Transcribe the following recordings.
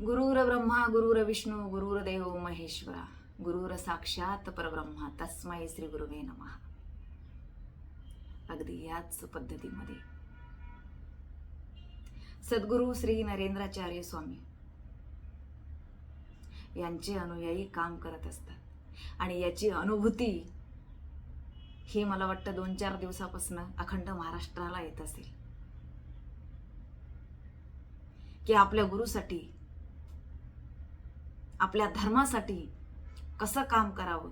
गुरुर ब्रह्मा गुरुर विष्णू गुरुरदेव महेश्वरा गुरुर साक्षात परब्रह्मा. तस्मै श्री गुरुवे नमः. अगदी याच पद्धतीमध्ये. सद्गुरू श्री नरेंद्राचार्य स्वामी यांचे अनुयायी काम करत असतात. आणि याची अनुभूती ही मला वाटतं दोन चार दिवसापासून अखंड महाराष्ट्राला येत असेल. की आपल्या गुरुसाठी आपल्या धर्मासाठी कसं काम करावं?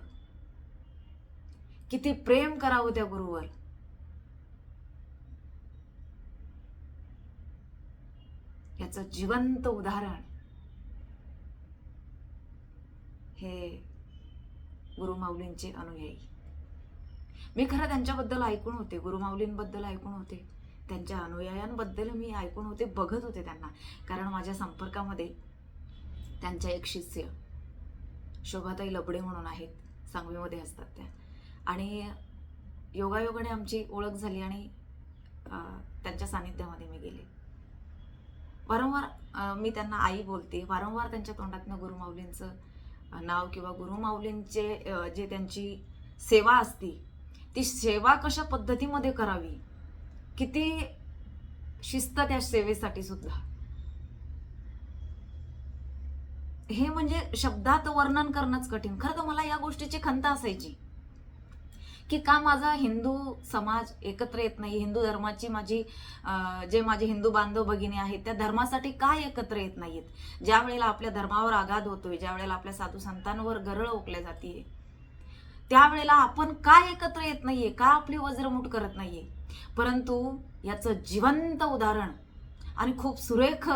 किती प्रेम करावं त्या गुरुवर? याचं जिवंत उदाहरण हे गुरुमाऊलींचे अनुयायी. मी खरं त्यांच्याबद्दल ऐकून होते गुरुमाऊलींबद्दल ऐकून होते. त्यांच्या अनुयायांबद्दल मी ऐकून होते बघत होते त्यांना. कारण माझ्या संपर्कामध्ये त्यांच्या एक शिष्य शोभाताई लबडे म्हणून आहेत सांगवीमध्ये असतात त्या. आणि योगायोगाने आमची ओळख झाली आणि त्यांच्या सानिध्यामध्ये मी गेले. वारंवार मी त्यांना आई बोलते. वारंवार त्यांच्या तोंडातनं गुरुमाऊलींचं नाव किंवा गुरुमाऊलींचे जे त्यांची सेवा असती ती सेवा कशा पद्धतीमध्ये करावी? किती शिस्त त्या सेवेसाठी सुद्धा. हे म्हणजे शब्दात वर्णन करणंच कठीण. खरं तर मला या गोष्टीची खंत असायची. की का माझा हिंदू समाज एकत्र येत नाही? हिंदू धर्माची माझी जे माझे हिंदू बांधव भगिनी आहेत त्या धर्मासाठी का एकत्र येत नाहीत? ज्या वेळेला आपल्या धर्मावर आघात होतोय ज्या वेळेला आपल्या साधू संतांवर गरळ ओकल्या जाते त्यावेळेला आपण का एकत्र येत नाहीये? का आपली वज्रमूठ करत नाहीये? परंतु याचं जिवंत उदाहरण आणि खूप सुरेख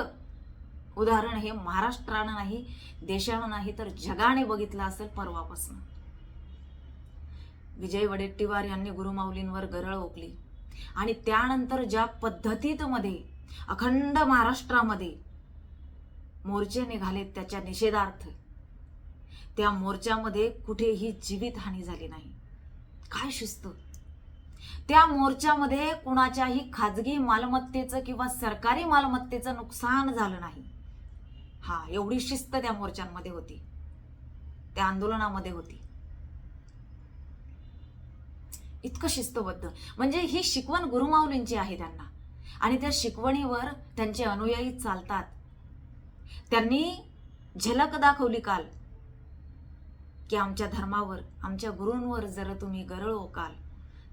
उदाहरण हे महाराष्ट्रानं नाही देशानं नाही तर जगाने बघितलं असेल परवापासून. विजय वडेट्टीवार यांनी गुरुमाऊलींवर गरळ ओकली. आणि त्यानंतर ज्या पद्धतीत मध्ये अखंड महाराष्ट्रामध्ये मोर्चे निघालेत त्याच्या निषेधार्थ त्या मोर्चामध्ये कुठेही जीवितहानी झाली नाही. काय शिस्त? त्या मोर्चामध्ये कुणाच्याही खाजगी मालमत्तेचं किंवा सरकारी मालमत्तेचं नुकसान झालं नाही. हा एवढी शिस्त त्या मोर्चांमध्ये होती. त्या आंदोलनामध्ये होती. इतकं शिस्तबद्ध. म्हणजे ही शिकवण गुरुमाऊलींची आहे त्यांना. आणि त्या शिकवणीवर त्यांचे अनुयायी चालतात. त्यांनी झलक दाखवली काल की आमच्या धर्मावर आमच्या गुरूंवर जर तुम्ही गरळ ओकाल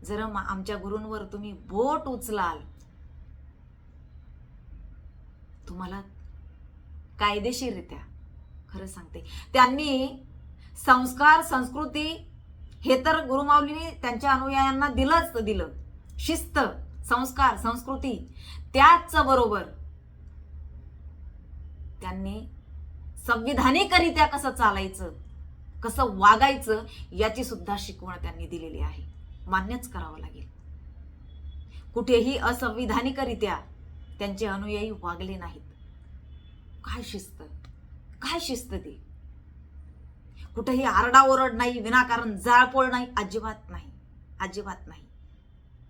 जर आमच्या गुरूंवर तुम्ही बोट उचलाल तुम्हाला कायदेशीररित्या. खरं सांगते. त्यांनी संस्कार संस्कृती हे तर गुरुमाऊलीने त्यांच्या अनुयायांना दिलंच दिलं. शिस्त संस्कार संस्कृती त्याच बरोबर त्यांनी संविधानिकरित्या कसं चालायचं कसं वागायचं याची सुद्धा शिकवण त्यांनी दिलेली आहे. मान्यच करावं लागेल. कुठेही असंविधानिकरित्या त्यांचे अनुयायी वागले नाहीत. काय शिस्त? काय शिस्त ती? कुठेही आरडाओरड नाही विनाकारण जाळपोळ नाही अजिबात नाही अजिबात नाही.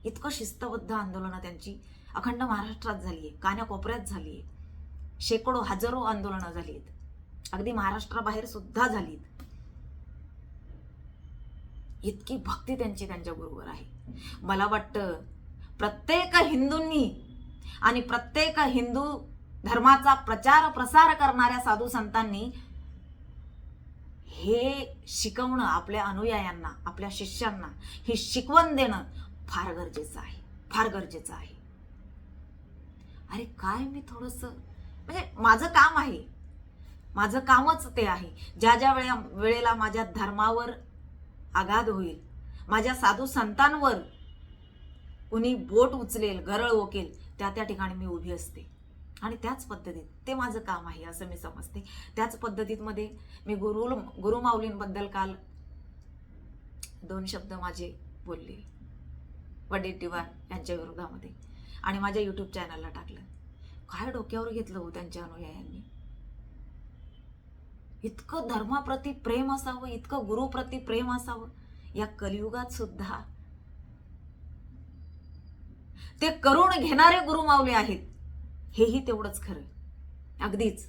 इतकं शिस्तबद्ध आंदोलनं त्यांची अखंड महाराष्ट्रात झाली आहे कान्याकोपऱ्यात झाली आहे शेकडो हजारो आंदोलनं झाली आहेत अगदी महाराष्ट्राबाहेर सुद्धा झालीत इतकी भक्ती त्यांची त्यांच्या गुरुवर आहे. मला वाटतं प्रत्येक हिंदूंनी आणि प्रत्येक हिंदू धर्माचा प्रचार प्रसार करणाऱ्या साधू संतांनी हे शिकवणं आपल्या अनुयायांना आपल्या शिष्यांना ही शिकवण देणं फार गरजेचं आहे फार गरजेचं आहे. अरे काय मी थोडस म्हणजे माझं काम आहे. माझं कामच ते आहे. ज्या ज्या वेळा वेळेला माझ्या धर्मावर आघात होईल माझ्या साधू संतांवर कुणी बोट उचलेल गरळ ओकेल त्या त्या ठिकाणी मी उभी असते. आणि त्याच पद्धतीत ते माझं काम आहे असं मी समजते. त्याच पद्धतीत मध्ये मी गुरु गुरुमाऊलींबद्दल काल दोन शब्द माझे बोलले. वडेट्टीवार यांच्या विरोधामध्ये. आणि माझ्या यूट्यूब चॅनलला टाकलं. काय डोक्यावर घेतलं हो त्यांच्या अनुयायांनी? इतकं धर्माप्रती प्रेम असावं इतकं गुरुप्रती प्रेम असावं. या कलियुगात सुद्धा ते करून घेणारे गुरुमावले आहेत. हेही तेवढंच खरं. अगदीच.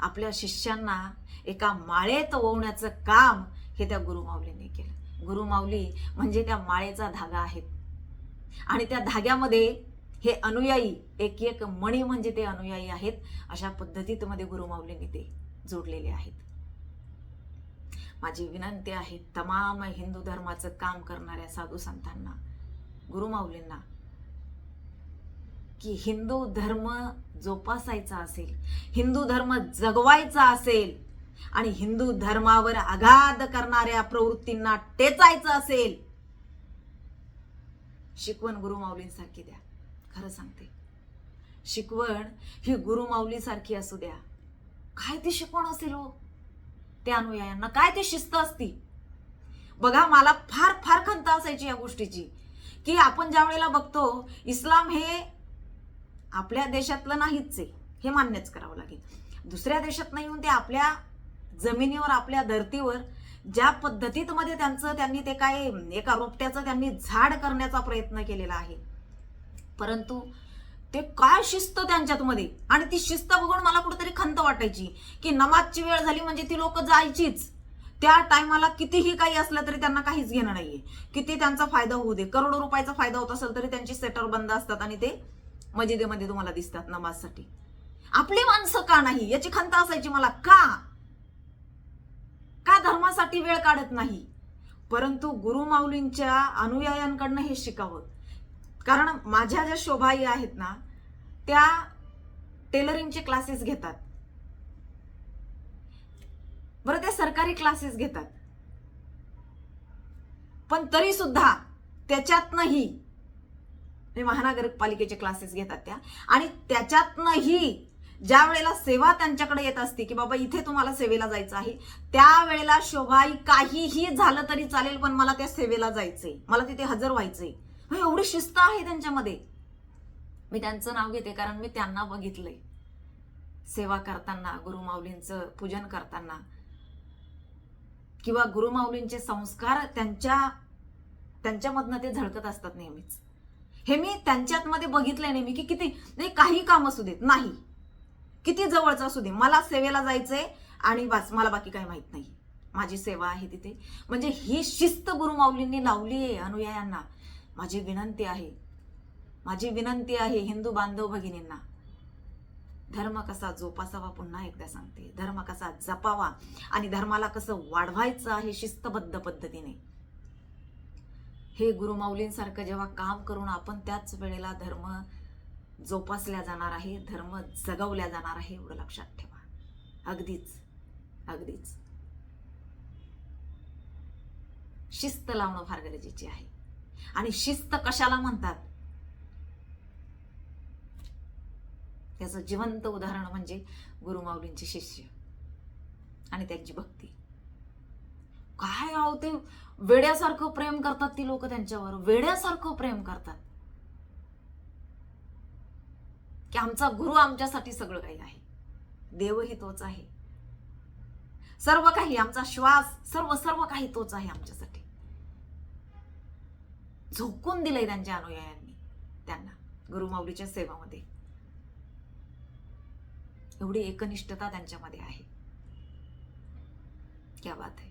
आपल्या शिष्यांना एका माळेत ओवण्याचं काम हे त्या गुरुमाऊलीने केलं. गुरुमाऊली म्हणजे त्या माळेचा धागा आहेत. आणि त्या धाग्यामध्ये हे अनुयायी एक एक मणी म्हणजे ते अनुयायी आहेत अशा पद्धतीत मध्ये गुरुमाऊलीने ते जोडलेले आहेत. माझी विनंती आहे तमाम हिंदू धर्माचं काम करणाऱ्या साधू संतांना गुरुमाऊलींना की हिंदू धर्म जोपासायचा असेल हिंदू धर्म जगवायचा असेल आणि हिंदू धर्मावर आघात करणाऱ्या प्रवृत्तींना टेचायचं असेल शिकवण गुरुमाऊलींसारखी द्या. खरं सांगते. शिकवण ही गुरुमाऊलीसारखी असू द्या. काय ती शिकवण असेल हो? त्या अनुयायांना काय ती शिस्त असती? बघा मला फार फार खंत असायची या गोष्टीची. की आपण ज्या वेळेला बघतो इस्लाम हे आपल्या देशातलं नाहीच आहे. हे मान्यच करावं लागेल. दुसऱ्या देशात नाही येऊन ते आपल्या जमिनीवर आपल्या धर्तीवर ज्या पद्धतीत मध्ये त्यांचं त्यांनी ते काय एका रोपट्याचं त्यांनी झाड करण्याचा प्रयत्न केलेला आहे. परंतु ते काय शिस्त त्यांच्यात मध्ये आणि ती शिस्त बघून मला कुठेतरी खंत वाटायची की नमाजची वेळ झाली म्हणजे ती लोक जायचीच. त्या टायमाला कितीही काही असलं तरी त्यांना काहीच घेणं नाहीये. किती त्यांचा फायदा होऊ दे. करोडो रुपयाचा फायदा होत असेल तरी त्यांची सेटर बंद असतात आणि ते मजिदेमध्ये तुम्हाला दिसतात नमाजसाठी. आपली माणसं का नाही? याची खंत असायची मला. का? का धर्मासाठी वेळ काढत नाही? परंतु गुरुमाऊलींच्या अनुयायांकडनं हे शिकावं. कारण माझ्या ज्या शोभाई आहेत ना त्या टेलरिंगचे क्लासेस घेतात. बरं त्या सरकारी क्लासेस घेतात. पण तरी सुद्धा त्याच्यातनंही म्हणजे महानगरपालिकेचे क्लासेस घेतात त्या. आणि त्याच्यातनंही ज्या वेळेला सेवा त्यांच्याकडे येत असते की बाबा इथे तुम्हाला सेवेला जायचं आहे त्यावेळेला शोभाई काहीही झालं तरी चालेल पण मला त्या सेवेला जायचंय. मला तिथे हजर व्हायचंय. एवढी शिस्त आहे त्यांच्यामध्ये. मी त्यांचं नाव घेते कारण मी त्यांना बघितलंय. सेवा करताना गुरुमाऊलींचं पूजन करताना किंवा गुरुमाऊलींचे संस्कार त्यांच्या त्यांच्यामधनं ते झळकत असतात नेहमीच. हे मी त्यांच्यात मध्ये बघितलंय नेहमी की किती नाही काही काम असू देत नाही. किती जवळचं असू दे मला सेवेला जायचंय आणि बस मला बाकी काही माहीत नाही. माझी सेवा आहे तिथे. म्हणजे ही शिस्त गुरुमाऊलींनी लावली आहे अनुयायांना माझी विनंती आहे. माझी विनंती आहे हिंदू बांधव भगिनींना. धर्म कसा जोपासावा पुन्हा एकदा सांगते. धर्म कसा जपावा आणि धर्माला कसं वाढवायचं आहे शिस्तबद्ध पद्धतीने. हे गुरुमाऊलींसारखं जेव्हा काम करून आपण त्याच वेळेला धर्म जोपासल्या जाणार आहे धर्म जगवल्या जाणार आहे एवढं लक्षात ठेवा. अगदीच अगदीच. शिस्त लावणं फार गरजेची आहे. आणि शिस्त कशाला म्हणतात? त्याचं जिवंत उदाहरण म्हणजे गुरुमाऊलींचे शिष्य आणि त्यांची भक्ती. काय आहो ते? वेड्यासारखं प्रेम करतात ती लोक त्यांच्यावर. वेड्यासारखं प्रेम करतात. की आमचा गुरु आमच्यासाठी सगळं काही आहे. देवही तोच आहे. सर्व काही आमचा श्वास सर्व सर्व काही तोच आहे आमच्यासाठी. झोकून दिलंय त्यांच्या अनुयायांनी त्यांना गुरुमाऊलीच्या सेवामध्ये. एवढी एकनिष्ठता त्यांच्यामध्ये आहे. क्या बात आहे.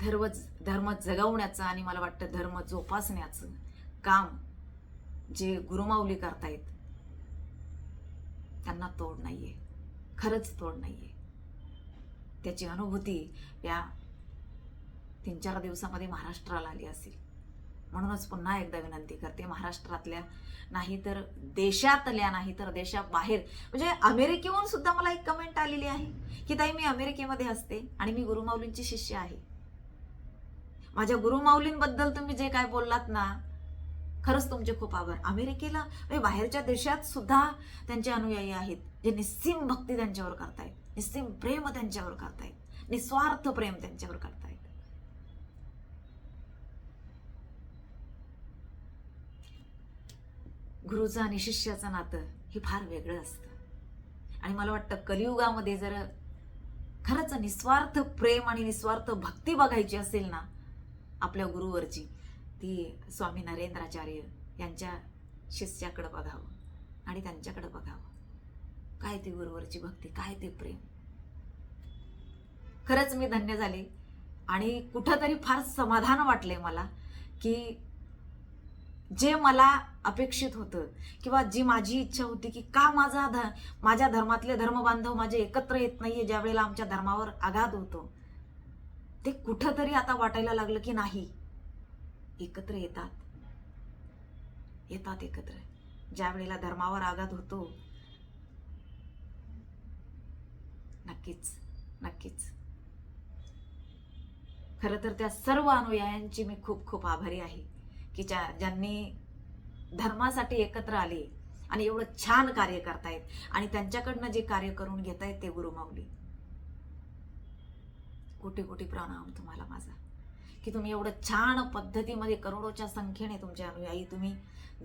धर्म धर्म जगवण्याचं आणि मला वाटतं धर्म जोपासण्याचं काम जे गुरुमाऊली करतायत त्यांना तोड नाहीये. खरंच तोड नाहीये. त्याची अनुभूती या तीन चार दिवसामध्ये महाराष्ट्राला आली असेल. म्हणूनच पुन्हा एकदा विनंती करते महाराष्ट्रातल्या नाही तर देशातल्या नाही तर देशाबाहेर. म्हणजे अमेरिकेहून सुद्धा मला एक कमेंट आलेली आहे की ताई मी अमेरिकेमध्ये असते आणि मी गुरुमाऊलींची शिष्य आहे. माझ्या गुरुमाऊलींबद्दल तुम्ही जे काय बोललात ना खरंच तुमचे खूप आभार. अमेरिकेला म्हणजे बाहेरच्या देशात सुद्धा त्यांचे अनुयायी आहेत जे निस्सीम भक्ती त्यांच्यावर करतायत निस्सीम प्रेम त्यांच्यावर करतायत निस्वार्थ प्रेम त्यांच्यावर करतायत. गुरुचं आणि शिष्याचं नातं हे फार वेगळं असतं. आणि मला वाटतं कलियुगामध्ये जर खरंच निस्वार्थ प्रेम आणि निस्वार्थ भक्ती बघायची असेल ना आपल्या गुरुवरची ती स्वामी नरेंद्राचार्य यांच्या शिष्याकडं बघावं आणि त्यांच्याकडं बघावं. काय ती गुरुवरची भक्ती काय ते प्रेम? खरंच मी धन्य झाले आणि कुठंतरी फार समाधान वाटले मला की जे मला अपेक्षित होतं किंवा जी माझी इच्छा होती की का माझा ध माझ्या धर्मातले धर्मबांधव माझे एकत्र येत नाहीये ज्या वेळेला आमच्या धर्मावर आघात होतो ते कुठंतरी आता वाटायला लागलं की नाही. एकत्र येतात. येतात एकत्र. ज्या वेळेला धर्मावर आघात होतो नक्कीच नक्कीच. खरं तर त्या सर्व अनुयायांची मी खूप खूप आभारी आहे की ज्या ज्यांनी धर्मासाठी एकत्र आले आणि एवढं छान कार्य करतायत आणि त्यांच्याकडनं जे कार्य करून घेतायत ते गुरुमावली कोटी कोटी प्रणाम तुम्हाला माझा. की तुम्ही एवढं छान पद्धतीमध्ये करोडोच्या संख्येने तुमचे अनुयायी तुम्ही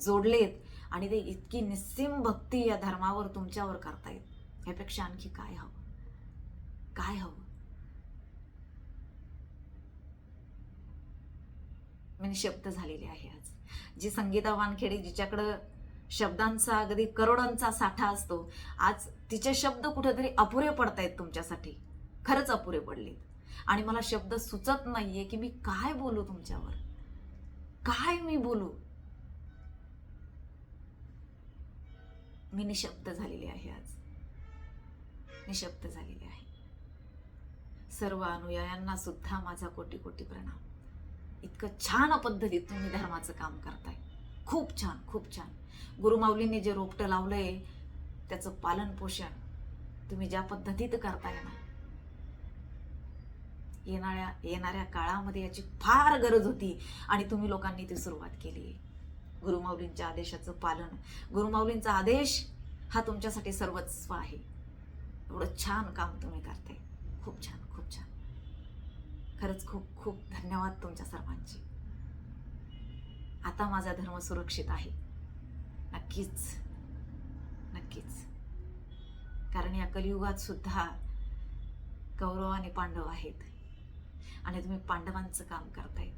जोडलेत आणि ते इतकी निस्सीम भक्ती या धर्मावर तुमच्यावर करतायत. यापेक्षा आणखी काय हवं? काय हवं? मी निशब्द झालेले आहे आज. जी संगीता वानखेडे जिच्याकडं शब्दांचा अगदी करोडांचा साठा असतो आज तिचे शब्द कुठेतरी अपुरे पडतायत तुमच्यासाठी. खरंच अपुरे पडलेत. आणि मला शब्द सुचत नाहीये की मी काय बोलू तुमच्यावर? काय मी बोलू? मी निशब्द झालेली आहे आज. निशब्द झालेली आहे. सर्व अनुयायांना सुद्धा माझा कोटी कोटी प्रणाम. इतकं छान पद्धतीत तुम्ही धर्माचं काम करताय. खूप छान खूप छान. गुरुमाऊलींनी जे रोपटं लावलंय त्याचं पालन पोषण तुम्ही ज्या पद्धतीत करताय ना येणाऱ्या येणाऱ्या काळामध्ये याची फार गरज होती. आणि तुम्ही लोकांनी ती सुरुवात केली. आहे गुरुमाऊलींच्या आदेशाचं पालन. गुरुमाऊलींचा आदेश हा तुमच्यासाठी सर्वस्व आहे. एवढं छान काम तुम्ही करताय. खूप छान खूप छान. खरंच खूप खूप धन्यवाद तुमच्या सर्वांचे. आता माझा धर्म सुरक्षित आहे. नक्कीच नक्कीच. कारण या कलियुगात सुद्धा कौरव आणि पांडव आहेत. आणि तुम्ही पांडवांचं काम करतायत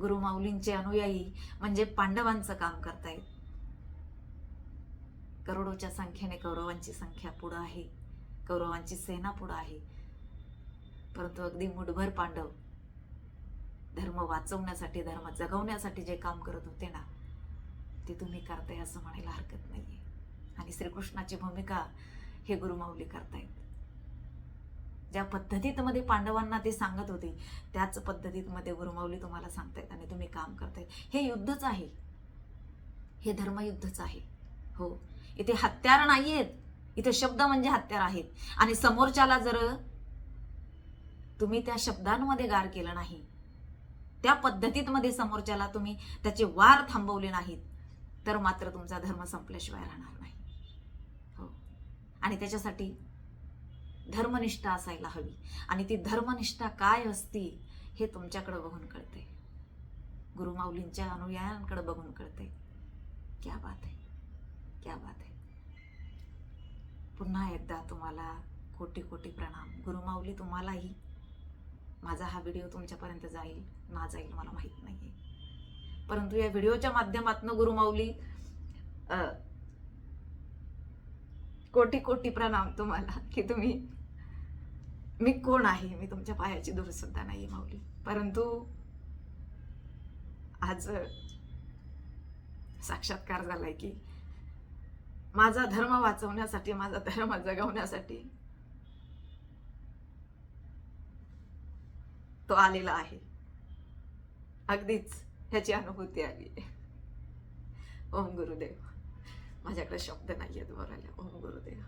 गुरुमाऊलींचे अनुयायी म्हणजे पांडवांचं काम करतायत करोडोच्या संख्येने कौरवांची संख्या पुढं आहे. कौरवांची सेना पुढं आहे. परंतु अगदी मुठभर पांडव धर्म वाचवण्यासाठी धर्म जगवण्यासाठी जे काम करत होते ना ते तुम्ही करताय असं म्हणायला हरकत नाहीये. आणि श्रीकृष्णाची भूमिका हे गुरुमाऊली करतायत. ज्या पद्धतीत मध्ये पांडवांना ते सांगत होते त्याच पद्धतीत मध्ये गुरुमाऊली तुम्हाला सांगतायत आणि तुम्ही काम करतायत. हे युद्धच आहे. हे धर्मयुद्धच आहे. हो. इथे हत्यार नाहीयेत. इथे शब्द म्हणजे हत्यार आहेत. आणि समोरच्याला जर तुम्ही त्या शब्दांमध्ये गार केलं नाही त्या पद्धतीत मध्ये समोरच्याला तुम्ही त्याचे वार थांबवले नाहीत तर मात्र तुमचा धर्म संपल्याशिवाय राहणार नाही. हो. आणि त्याच्यासाठी धर्मनिष्ठा असायला हवी. आणि ती धर्मनिष्ठा काय असती हे तुमच्याकडं बघून कळते. गुरुमाऊलींच्या अनुयायांकडे बघून कळते. क्या बात आहे. क्या बात आहे. पुन्हा एकदा तुम्हाला कोटी कोटी प्रणाम गुरुमाऊली तुम्हालाही. माझा हा व्हिडिओ तुमच्यापर्यंत जाईल ना जाईल मला माहीत नाही परंतु या व्हिडिओच्या माध्यमातून गुरुमाऊली कोटी कोटी प्रणाम तुम्हाला की तुम्ही मी कोण आहे? मी तुमच्या पायाची दूरसुद्धा नाही माऊली. परंतु आज साक्षात्कार झालाय की माझा धर्म वाचवण्यासाठी माझा धर्म जगवण्यासाठी तो आलेला आहे. अगदीच ह्याची अनुभूती आली ओम गुरुदेव. माझ्याकडे शब्द नाही आहेत बोलायला. ओम गुरुदेव.